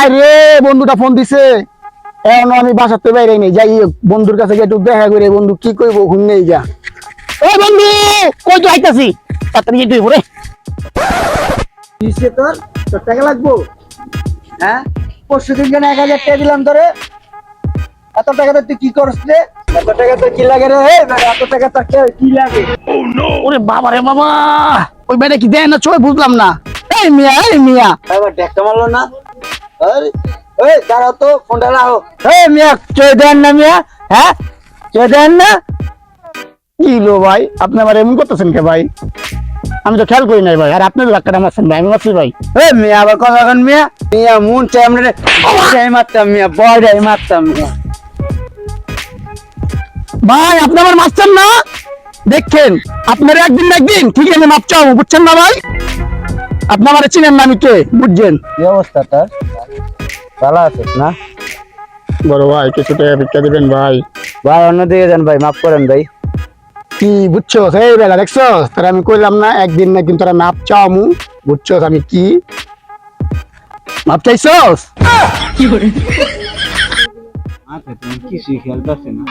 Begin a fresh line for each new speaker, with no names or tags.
আরে বন্ধুটা ফোন দিছে। এখন আমি বাসাতে বাইরে নেই। যাই বন্ধুর কাছে একটু দেখা করে। বন্ধু কি কইবো হুন নেই যা। ও বন্ধু কই তো আইতাছি? তাড়াতাড়ি যেতে হইব রে।
কিসে তোর? তোর টাকা লাগবো? হ্যাঁ? পরশু দিন এক হাজার টাকা দিলাম তোরে। এত টাকা তুই কি করস রে? এত টাকা তোর কি লাগে রে? এত টাকা তোর কি লাগে?
ওরে বাবা রে বাবা ওই বেটা কি দেয় না? চোখ বুঝলাম না। এই মিয়া এই মিয়া।
এবার দেখতে মারলো না? এই দাঁড়াও তো ফোনটা রাখো।
এই মিয়া চোখ দেন না মিয়া হ্যাঁ? চোখ দেন না? কি লো ভাই? আপনি আবার এমন করতেছেন কে ভাই? আমি তো খেয়াল করি নাই ভাই আর আপনি টাকা মারছেন ভাই আমি মারছি ভাই।
এই মিয়া আবার কথা কন মিয়া। মিয়া মুন চাই আমরা বড়াই মারতাম মিয়া বড়াই মারতাম মিয়া।
ভাই আপনি আমার মারছেন না? দেখছেন আপনার একদিন একদিন ঠিক আছে মাপ চাও বুঝছেন না ভাই? আপনি আমার চিনেন না আমি কে? বুঝছেন?
কি অবস্থা তোর? ভালো আছিস না?
বড় ভাই কিছু টাকা ভিক্ষা দিবেন ভাই?
ভাই অন্যদিকে যান ভাই মাফ করেন ভাই।
কি বুঝছ এই বেলা দেখছ তারা আমি কইলাম না একদিন না একদিন তারা মাপ চাও মু বুঝছ আমি কি? মাপ চাইছস?
কি পাচ্ছে না।